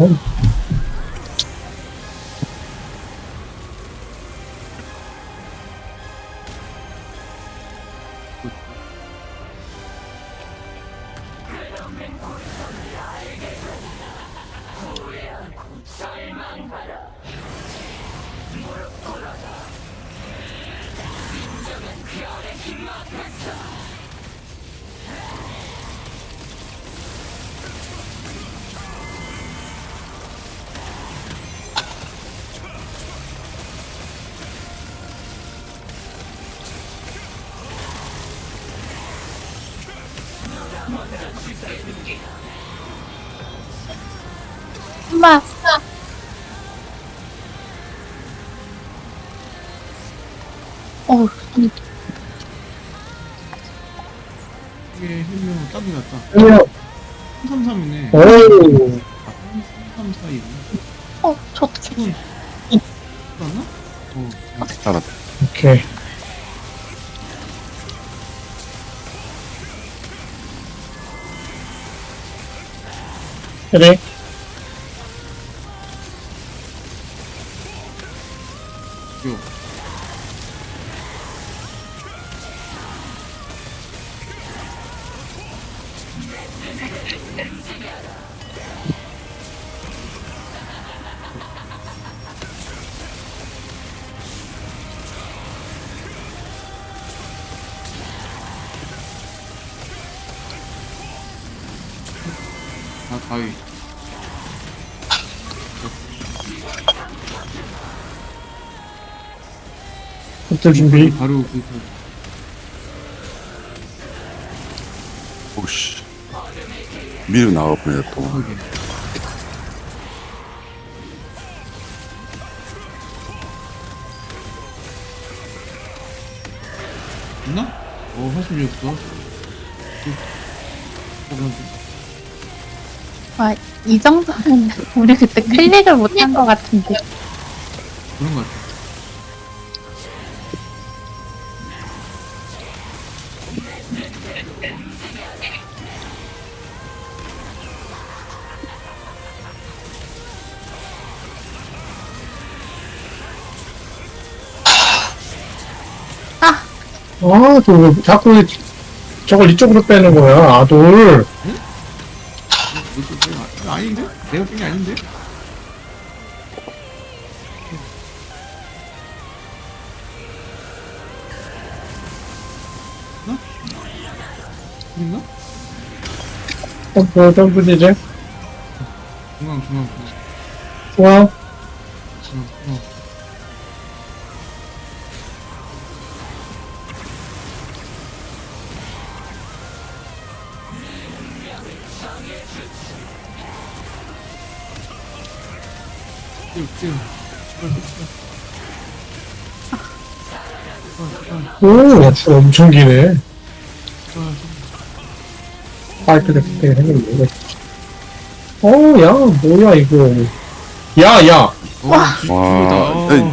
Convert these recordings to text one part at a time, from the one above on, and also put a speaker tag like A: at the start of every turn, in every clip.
A: 응. 엄마. 어, 아니,
B: 이게 헬명 땀이 났다.
C: 아니요.
B: 333이네.
C: 오.
B: 334이네.
A: 어, 저 어떡해.
B: 맞나? 어.
D: 알았다.
C: 오케이. 그래.
B: 요. 아, 바위.
C: 호텔 준비.
B: 바로 그, 그,
D: 오씨. 미리 나와보네, 또.
B: 하게. 있나? 어, 훨씬 없어.
A: 아, 이 정도면 우리 그때 클릭을 못 한 것 같은데.
B: 그런 것 같아.
A: 아,
C: 아, 저, 왜 자꾸 저걸 이쪽으로 빼는 거야, 아돌.
B: 이거 내가, 아닌데? 내가 뺀게 아닌데? 나? 있나?
C: 점프, 점프 이제.
B: 중앙, 중앙, 중앙,
C: 좋아.
B: 중앙, 중앙.
C: 오, 줄 엄청 기네. 파이프 됐을 때 생겼네. 어, 야, 뭐야, 이거. 야, 야.
D: 와,
B: 주다.
D: 에이.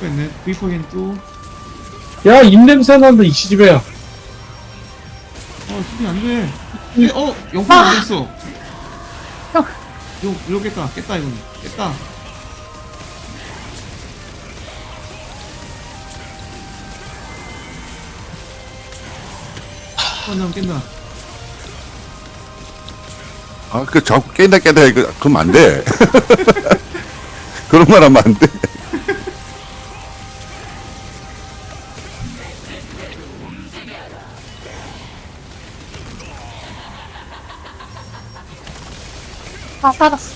B: 뺐네. 브이퍼겐 또.
C: 야, 입냄새 난다, 이 시집애야.
B: 어, 수비 안 돼. 에, 어, 영풍 안 됐어.
A: 형.
B: 요, 요 깼다. 깼다, 이건. 깼다. 한번 깬다.
D: 아, 그 자꾸 깬다 깬다 해. 그, 그러면 안 돼. 그런 말 하면 안 돼.
A: 다 살았어.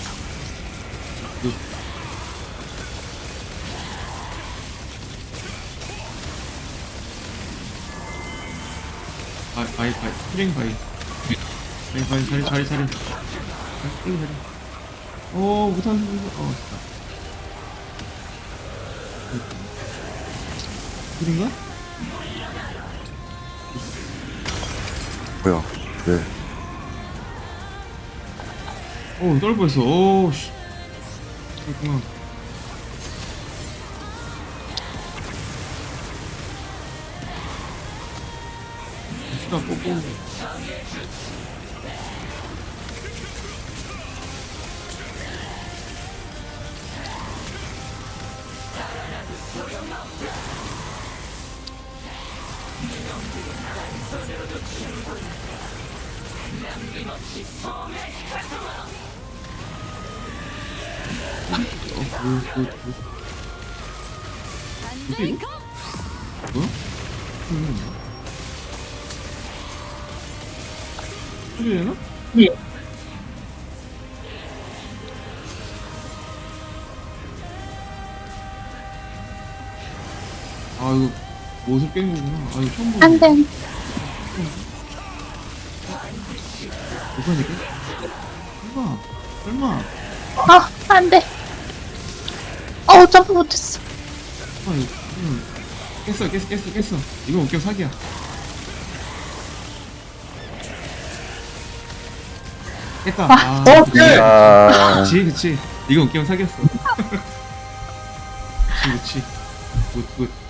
B: 바, 바이, 바이. 프링 바이. 바이, 바이, 자리, 자리, 자리. 프링 자리. 오, 못하는 거. 어, 됐다. 프린가?
D: 뭐야. 네.
B: 오, 떨 뻔했어. 오, 씨. 그렇구나. 시다 뽀뽀. 뭐지, 이거? 뭐야? 음. 소리 되나?
C: 예.
B: 아, 이거 옷을 깬 거구나. 아, 이거 처음 보네.
A: 안 돼.
B: 누가 이게? 설마, 설마.
A: 아, 안 돼. 어, 점프 못했어.
B: 아, 이거, 음. 깼어, 깼어, 깼어, 깼어. 이건 웃겨 사기야. 깼다.
A: 와.
B: 아,
C: 오케이.
D: 아,
B: 그치, 그치. 이건 웃기면 사기였어. 그치, 그치. 굿, 굿.